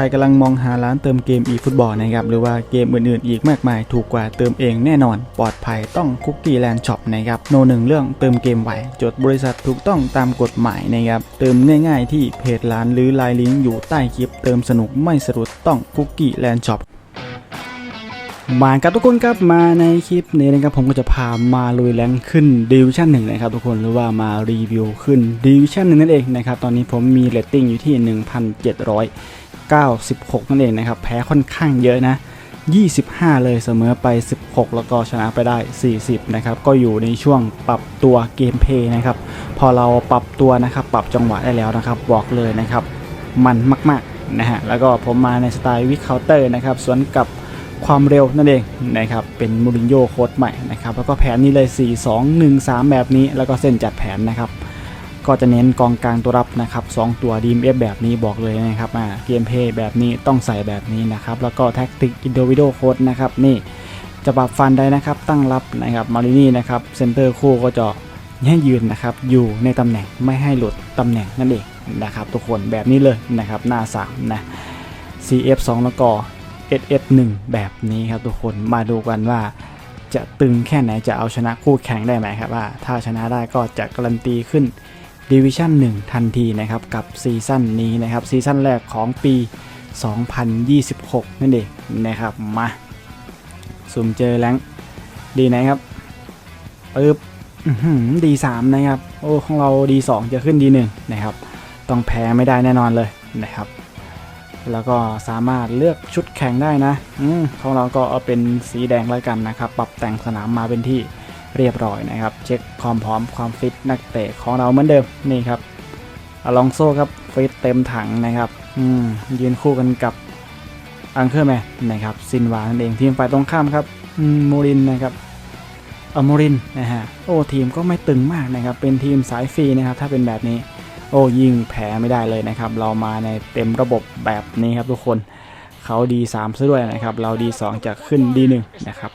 ใครกำลังมองหาร้านเติมเกม eFootball นะครับหรือว่าเกมอื่นๆ อีกมากมายถูกกว่าเติมเองแน่นอน ปลอดภัยต้องคุกกี้แลนด์ช็อปนะครับโนหนึ่งเรื่องเติมเกมไหวจดบริษัทถูกต้องตามกฎหมายนะครับเติมง่ายๆ ที่เพจร้านหรือไลน์ลิงก์อยู่ใต้คลิป เติมสนุกไม่สะดุดต้องคุกกี้แลนด์ช็อปมาครับทุกคนครับมาในคลิปนี้นะครับผมก็จะพามาลุยแรงขึ้นดิวิชั่นหนึ่งนะครับทุกคนหรือว่ามารีวิวขึ้นดิวิชั่นหนึ่งนั่นเองนะครับตอนนี้ผมมีเรตติ้งอยู่ที่ 96 นั่นเองนะครับ แพ้ค่อนข้างเยอะนะ 25 เลยเสมอไป 16 แล้วก็ชนะไปได้ 40 นะครับ ก็อยู่ในช่วงปรับตัวเกมเพย์นะครับ พอเราปรับตัวนะครับ ปรับจังหวะได้แล้วนะครับ บอกเลยนะครับ มันมากๆนะฮะ แล้วก็ผมมาในสไตล์วิคเคาน์เตอร์นะครับ สวนกับความเร็วนั่นเองนะครับ เป็นมูรินโญ่โค้ดใหม่นะครับ แล้วก็แผนนี้เลย 4 2 1 3 แบบนี้ แล้วก็เส้นจัดแผนนะครับ ก็จะเน้นกองกลางตัวรับนะครับ2ตัวดีมเอฟแบบนี้บอกเลยนะครับอ่าเกมเพย์แบบนี้ต้องใส่แบบนี้นะครับ แล้วก็แท็กติกอินโดวิโดโค้ดนะครับนี่จะปรับฟันได้นะครับตั้งรับนะครับมารินี่นะครับเซนเตอร์คู่ก็จะให้ยืนนะครับอยู่ในตำแหน่งไม่ให้หลุดตำแหน่งนั่นเองนะครับทุกคนแบบนี้เลยนะครับหน้า3นะ CF2 แล้วก็ SS1 แบบนี้ครับทุกคนมาดูกันว่าจะตึงแค่ไหนจะเอาชนะคู่แข่งได้ไหมครับว่าถ้าชนะได้ก็จะการันตีขึ้น ดิวิชั่น1ทันทีนะครับกับซีซั่นนี้นะครับซีซั่นแรกของปี 2026 นั่นเองนะครับมาสุ่มเจอแรงดีไหนครับปึ๊บดีสามนะครับโอ้ของเราดีสองจะขึ้นดีหนึ่งนะครับ ต้องแพ้ไม่ได้แน่นอนเลยนะครับ แล้วก็สามารถเลือกชุดแข่งได้นะอมของเราก็เอาเป็นสีแดงแล้วกันนะครับ ปรับแต่งสนามมาเป็นที่ เรียบร้อยนะครับ เช็คความพร้อมความฟิตนักเตะของเราเหมือนเดิมนี่ครับอลองโซ่ครับฟิตเต็มถังนะครับอืมยืนคู่กันกับอังเคอร์แมนนะครับซินวานั่นเองทีมฝ่ายตรงข้ามครับมโมรินนะครับอโมรินนะฮะโอ้ทีมก็ไม่ตึงมากนะครับเป็นทีมสายฟรีนะครับถ้าเป็นแบบนี้โอ้ยิงแพ้ไม่ได้เลยนะครับ เรามาในเต็มระบบแบบนี้ครับทุกคนเขาดี3ซะด้วยนะครับ เราดี2จะขึ้นดี1นะครับ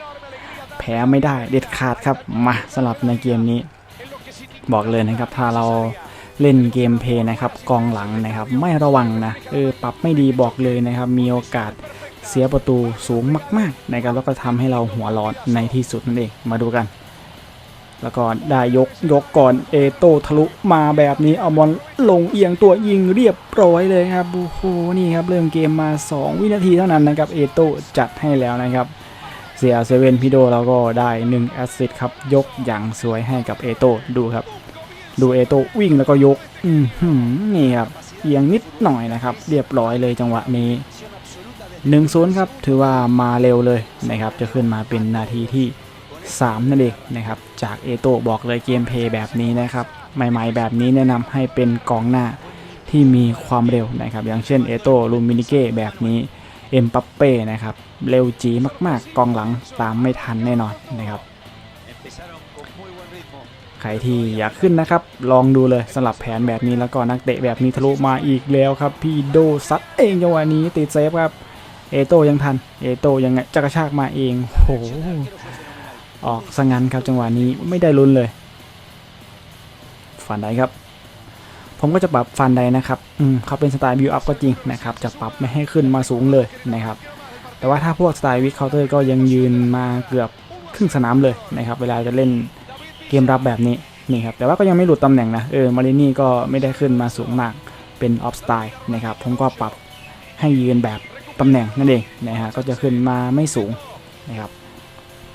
แพ้ไม่ได้เด็ดขาดครับมาสลับในเกมนี้ บอกเลยนะครับถ้าเราเล่นเกมเพย์นะครับกองหลังนะครับ ไม่ระวังนะเออปรับไม่ดีบอกเลยนะครับ มีโอกาสเสียประตูสูงมากๆนะครับแล้วก็ทำให้เราหัวร้อนในที่สุดนั่นเองมาดูกัน แล้วก็ได้ยกยกก่อนเอโตทะลุมาแบบนี้เอาบอลลงเอียงตัวยิงเรียบร้อยเลยครับโอ้โหนี่ครับเริ่มเกมมา 2 วินาทีเท่านั้นนะครับเอโตจัดให้แล้วนะครับ สียเซเว่นพิโดเราก็ได้1แอสซิสครับ ยกอย่างสวยให้กับเอโตดูครับ ดูเอโตวิ่งแล้วก็ยก อืมนี่ครับเอียงนิดหน่อยนะครับ เรียบร้อยเลยจังหวะนี้1 0ครับ ถือว่ามาเร็วเลยนะครับ จะขึ้นมาเป็นนาทีที่ 3 นั่นเองนะครับ จากเอโตบอกเลยเกมเพย์แบบนี้นะครับ ใหม่ๆแบบนี้แนะนำให้เป็นกองหน้าที่มีความเร็วนะครับ อย่างเช่นเอโตลูมินิเก้แบบนี้ เอ็มปัปเป้นะครับ เร็วจีมากๆ กองหลังตามไม่ทันแน่นอนนะครับ ใครที่อยากขึ้นนะครับ ลองดูเลยสลับแผนแบบนี้แล้วก็นักเตะแบบนี้ทะลุมาอีกแล้วครับ พี่โดซัดเองจังหวะนี้ติดเซฟครับ เอโตยังทัน เอโตยังไงจะกระชากมาเองโหออกสงันครับจังหวะนี้ไม่ได้ลุ้นเลยฟันไดครับ ผมก็จะปรับฟันไดนะครับอืมเขาเป็นสไตล์บิวอัพก็จริงนะครับจะปรับไม่ให้ขึ้นมาสูงเลยนะครับ แต่ว่าถ้าพวกสไตล์วิคเคาน์เตอร์ก็ยังยืนมาเกือบครึ่งสนามเลยนะครับ เวลาจะเล่นเกมรับแบบนี้นี่ครับแต่ว่าก็ยังไม่หลุดตำแหน่งนะเออมารินี่ก็ไม่ได้ขึ้นมาสูงมากเป็นออฟสไตล์นะครับผมก็ปรับให้ยืนแบบตำแหน่งนั่นเองนะฮะก็จะขึ้นมาไม่สูงนะครับ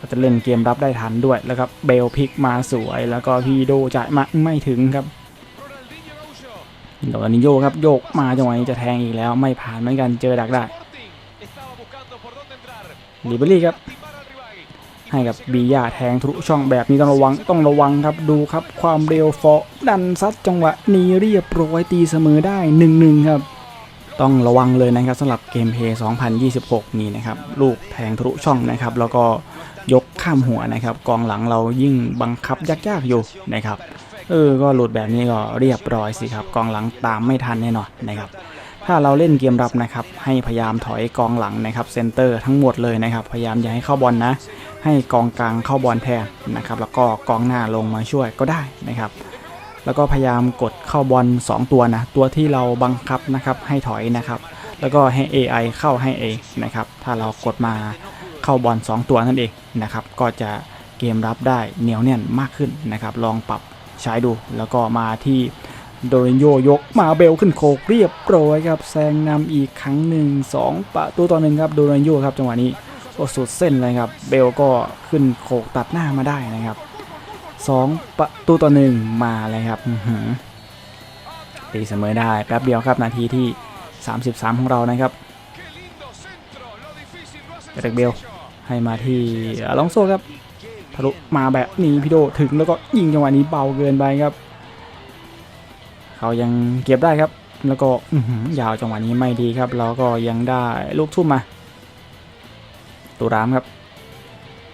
ก็จะเล่นเกมรับได้ทันด้วยแล้วครับเบลพิกมาสวย แล้วก็พีโดจ่ายมาไม่ถึงครับ โดนิโยครับโยกมาจังหวะนี้จะแทงอีกแล้วไม่ผ่านเหมือนกันเจอดักได้ลิเบอรี่ครับ ให้กับบียาแทงทะลุช่องแบบนี้ต้องระวังต้องระวังครับดูครับความเร็วฟอดันซัดจังหวะนี้เรียบร้อยตีเสมอได้1นหนึ่งครับ ต้องระวังเลยนะครับสำหรับเกมเพย์2026 นี้นะครับ ลูกแทงทะลุช่องนะครับ แล้วก็ยกข้ามหัวนะครับ กองหลังเรายิ่งบังคับยากๆอยู่นะครับ เออ ก็หลุดแบบนี้ก็เรียบร้อยสิครับ กองหลังตามไม่ทันแน่นอนนะครับถ้าเราเล่นเกมรับนะครับ ให้พยายามถอยกองหลังนะครับเซนเตอร์ทั้งหมดเลยนะครับ พยายามอย่าให้เข้าบอลนะ ให้กองกลางเข้าบอลแทนนะครับ แล้วก็กองหน้าลงมาช่วยก็ได้นะครับ แล้วก็พยายามกดเข้าบอล2 ตัวนะ ตัวที่เราบังคับนะครับ ให้ถอยนะครับ แล้วก็ให้ AI เข้าให้เองนะครับ ถ้าเรากดมาเข้าบอล2 ตัวนั่นเองนะครับ ก็จะเกมรับได้เหนียวแน่นมากขึ้นนะครับ ลองปรับ ใช้ดูแล้วก็มาที่โดรินโยยกมาเบลขึ้นโคกเรียบร้อยครับแซงนำอีกครั้งหนึ่งสองประตูต่อหนึ่งครับโดรินโยครับจังหวะนี้โอ้สุดเส้นเลยครับเบลก็ขึ้นโคกตัดหน้ามาได้นะครับสองประตูต่อหนึ่งมาเลยครับตีเสมอได้แป๊บเดียวครับนาทีที่ 33 ของเรานะครับเดรกเบลให้มาที่อลองโซครับ ทะลุมาแบบนี้พี่โดถึงแล้วก็ยิงจังหวะนี้เบาเกินไปครับ เขายังเก็บได้ครับ แล้วก็อืยาวจังหวะนี้ไม่ดีครับเราก็ยังได้ลูกทุ่มมาตูรามครับ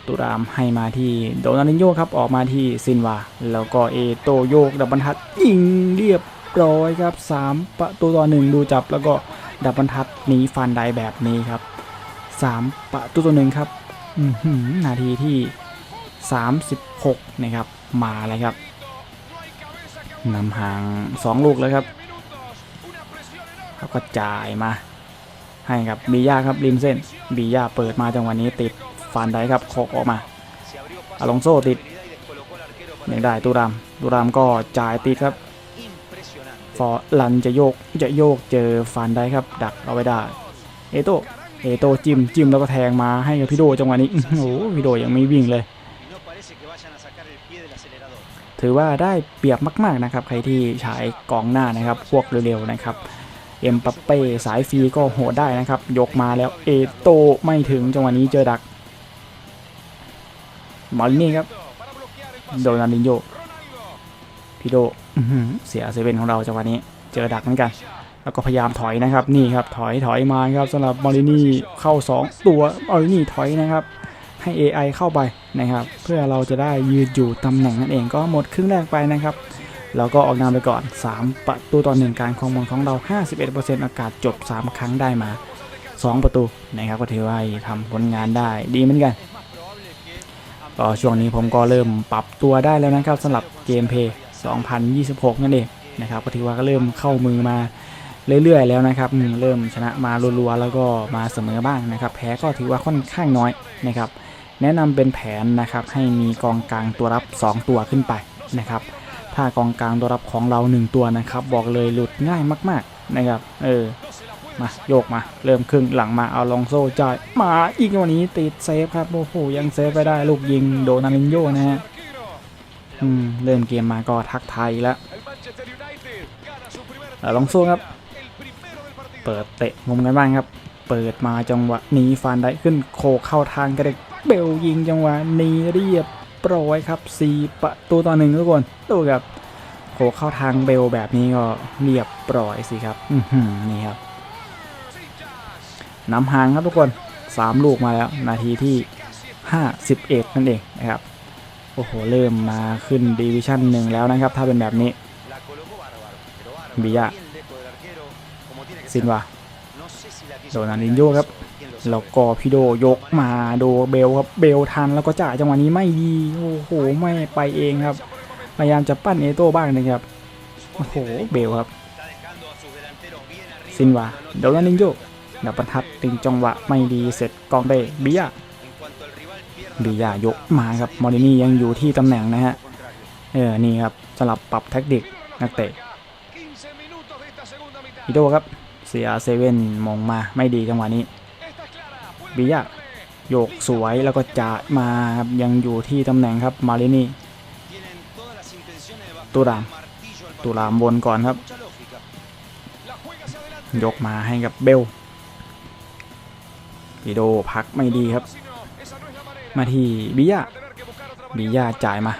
ตูรามให้มาที่โดนารินโยครับออกมาที่ซินวาแล้วก็เอโตโยกดับบรรทัดยิงเรียบร้อยครับสามประตูต่อหนึ่งดูจับแล้วก็ดับบรรทัดหนีฟันไดแบบนี้ครับสามประตูต่อหนึ่งครับนาทีที่ 36 นะครับ มาเลยครับนำห่าง 2 ลูกแล้วครับเขาก็จ่ายมา ให้กับบีย่าครับริมเส้นบีย่าเปิดมาจังหวะนี้ติดฟันได้ครับโคกออกมาอลองโซติดยังได้ตูรามตูรามก็จ่ายติดครับฟอร์ลันจะโยกจะโยกเจอฟันได้ครับ ดักเอาไว้ได้เอโตเอโตจิ้มจิ้มแล้วก็แทงมาให้กับพี่โดจังหวะนี้โอ้โหพี่โดยังไม่วิ่งเลย ถือว่าได้เปรียบมากๆนะครับ ใครที่ฉายกองหน้านะครับ พวกเร็วๆนะครับ เอ็มปัปเป้สายฟรีก็โหดได้นะครับ ยกมาแล้วเอโตไม่ถึงจังหวะนี้เจอดักมอลนี่ครับ โดนัลดินโยพี่โด้เสียเซเว่นของเราจังหวะนี้ เจอดักเหมือนกัน แล้วก็พยายามถอยนะครับ นี่ครับ ถอยถอยมาครับสำหรับมอลินี่เข้า 2 ตัวมอลินี่ถอยนะครับ ให้ AI เข้าไปนะครับ เพื่อเราจะได้ยืนอยู่ตำแหน่งนั่นเองก็หมดครึ่งแรกไปนะครับเราก็ออกนำไปก่อน 3 ประตูต่อหนึ่งการครองบอลของเรา 51%อากาศจบ 3 ครั้งได้มา 2 ประตูนะครับก็ถือว่าทำผลงานได้ดีเหมือนกันก็ช่วงนี้ผมก็เริ่มปรับตัวได้แล้วนะครับสำหรับเกมเพย์2026 นั่นเองนะครับก็ถือว่าก็เริ่มเข้ามือมาเรื่อยๆแล้วนะครับเริ่มชนะมารัวๆแล้วก็มาเสมอบ้างนะครับ แพ้ก็ถือว่าค่อนข้างน้อยนะครับ แนะนำเป็นแผนนะครับให้มีกองกลางตัวรับ 2 ตัวขึ้นไปนะครับ ถ้ากองกลางตัวรับของเรา 1 ตัวนะครับ บอกเลยหลุดง่ายมาก ๆนะครับ เออมาโยกมา เริ่มครึ่งหลังมาเอาลองโซ่จ่ายมาอีกวันนี้ติดเซฟครับโอ้โหยังเซฟไปได้ลูกยิงโดนารินโยนะฮะอืมเริ่มเกมมาก็ทักไทยแล้วเอาลองโซ่ครับ เปิดเตะมุมกันบ้างครับ เปิดมาจังหวะนี้ฟานได้ขึ้นโคเข้าทางกระเด็ก เบลยิงจังหวะนี้เรียบร้อยครับ4ประตูต่อหนึ่งทุกคนดูครับโคเข้าทางเบลแบบนี้ก็เรียบร้อยสิครับนี่ครับนำห่างครับทุกคน 3 ลูกมาแล้ว นาทีที่ 51 นั่นเองนะครับ โอ้โห เริ่มมาขึ้นดิวิชั่นหนึ่งแล้วนะครับ ถ้าเป็นแบบนี้บิยะซินวาโดนารินโยครับ แล้วก็พี่โดยกมาโดเบลครับเบลทันแล้วก็จ่ายจังหวะนี้ไม่ดีโอ้โหไม่ไปเองครับพยายามจะปั้นเอโต้บ้างนะครับโอ้โหเบลครับซินวาโดนารินโยดับบรรทัดตึงจังหวะไม่ดีเสร็จกองเดบิยะบิยะยกมาครับมอรินี่ยังอยู่ที่ตำแหน่งนะฮะเออนี่ครับสลับปรับแท็กติกนักเตะฮิโดครับเสียเซเว่นมองมาไม่ดีจังหวะนี้ บิยะโยกสวยแล้วก็จ่ายมายังอยู่ที่ตำแหน่งครับมารินี่ตูรามตูรามบนก่อนครับ ยกมาให้กับเบลปิโดพักไม่ดีครับ มาที่บิยะบิยะจ่ายมา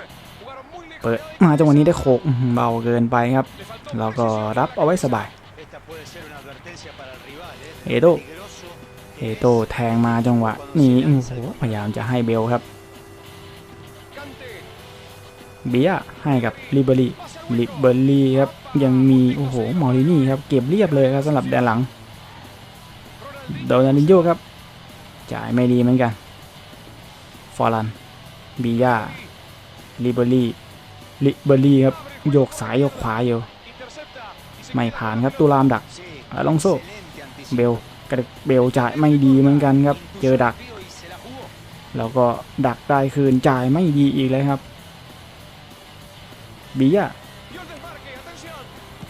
เปิดมาจังหวะนี้ได้โคกอื้อหือเบาเกินไปครับเราก็รับเอาไว้สบาย เอโด โตแทงมาจังหวะนี้โอ้โหพยายามจะให้เบลครับ เบียให้กับลิเบอรี่ลิเบอรี่ครับ ยังมีโอ้โหมอรินี่ครับเก็บเรียบเลยครับสำหรับแดนหลังโดนารินโยครับ จ่ายไม่ดีเหมือนกัน ฟอรันบียาลิเบอรี่ลิเบอรี่ครับโยกซ้ายโยกขวาอยู่ไม่ผ่านครับตูรามดักลองโซเบล กระดึกเบลจ่ายไม่ดีเหมือนกันครับ เจอดัก แล้วก็ดักได้คืนจ่ายไม่ดีอีกเลยครับบีย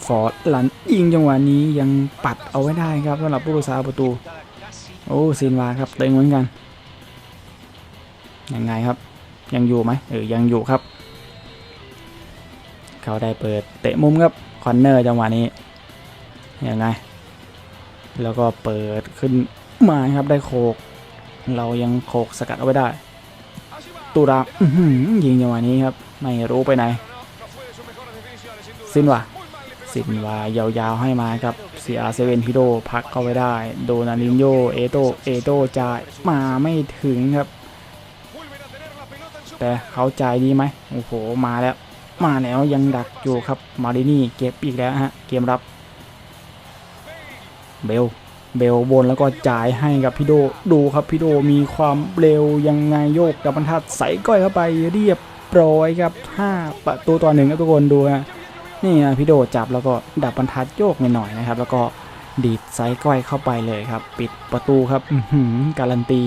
ฟอร์ดหลันยิงจังหวะนี้ยังปัดเอาไว้ได้ครับสำหรับผู้รักษาประตู โอ้ซินวาครับเต็งเหมือนกัน ยังไงครับ ยังอยู่ไหมเออยังอยู่ครับ เขาได้เปิดเตะมุมครับคอนเนอร์จังหวะนี้ยังไง แล้วก็เปิดขึ้นมาครับได้โคก เรายังโคกสกัดเอาไว้ได้ ตูราอื้อยิงจังหวะนี้ครับ ไม่รู้ไปไหนซินวะซินวายาวๆให้มาครับเสียเซเว่นฮิโดพักเข้าไว้ได้ โดนารินโยเอโตเอโตจ่ายมาไม่ถึงครับ แต่เขาจ่ายดีไหมโอ้โห มาแล้ว มาแล้วยังดักอยู่ครับ มารินี่เก็บอีกแล้วฮะ เกมรับ เบลเบลบนแล้วก็จ่ายให้กับพี่โดดูครับพี่โดมีความเร็วยังไงโยกดับบรรทัดใส่ก้อยเข้าไปเรียบร้อยครับ5ประตูต่อหนึ่งครับทุกคนดูฮะนี่นะพี่โดจับแล้วก็ดับบรรทัดโยกหน่อยนะครับ แล้วก็ดีดไซส์ก้อยเข้าไปเลยครับ ปิดประตูครับอื้อหือการันตี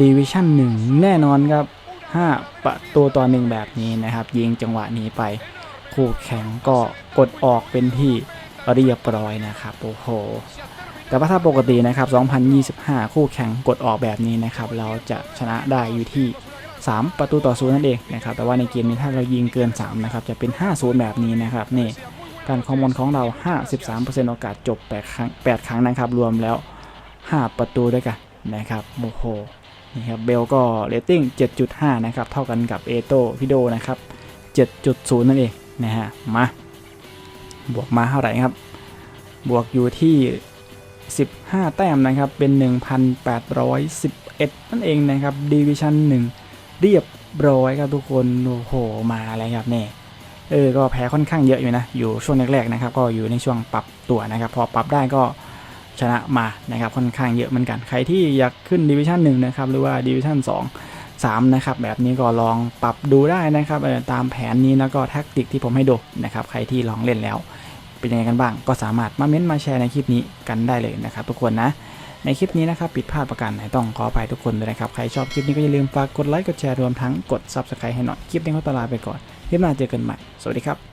ดิวิชั่นหนึ่งแน่นอนครับ 5 ประตูต่อหนึ่งแบบนี้นะครับ ยิงจังหวะนี้ไป คู่แข่งก็กดออกเป็นที่ เรียบร้อยนะครับโอ้โหแต่ว่าถ้าปกตินะครับ 2025 คู่แข่งกดออกแบบนี้นะครับ เราจะชนะได้อยู่ที่ 3 ประตูต่อศูนย์นั่นเองนะครับ แต่ว่าในเกมนี้ถ้าเรายิงเกิน 3 นะครับ จะเป็น 5-0 แบบนี้นะครับ นี่ การคอมมอนของเรา 53%โอกาสจบ 8 ครั้ง 8 ครั้งนะครับ รวมแล้ว 5 ประตูด้วยกันนะครับ โอ้โห นี่ครับ เบลก็เรตติ้ง 7.5 นะครับ เท่ากันกับเอโตพิโดนะครับ 7.0 นั่นเอง นะฮะ มา บวกมาเท่าไหร่ครับ บวกอยู่ที่ 15 แต้มนะครับ เป็น 1,811 นั่นเองนะครับดิวิชั่น1 เรียบร้อยครับทุกคน โอ้โห มาแล้วครับเนี่ยเออ ก็แพ้ค่อนข้างเยอะอยู่นะ อยู่ช่วงแรกๆนะครับ ก็อยู่ในช่วงปรับตัวนะครับ พอปรับได้ก็ชนะมานะครับ ค่อนข้างเยอะเหมือนกัน ใครที่อยากขึ้นดิวิชั่น1นะครับ หรือว่าดิวิชั่น2 3 นะครับ แบบนี้ก็ลองปรับดูได้นะครับตามแผนนี้แล้วก็แท็กติกที่ผมให้ดูนะครับใครที่ลองเล่นแล้ว เป็นยังไงกันบ้าง ก็สามารถมาเม้นต์มาแชร์ในคลิปนี้กันได้เลยนะครับทุกคนนะในคลิปนี้นะครับปิดพลาดประการไหนต้องขออภัยทุกคนด้วยนะครับ ใครชอบคลิปนี้ก็อย่าลืมฝากกดไลค์กดแชร์รวมทั้งกด Subscribe ให้หน่อย คลิปนี้ก็ตลาไปก่อนคลิปหน้าเจอกันใหม่ สวัสดีครับ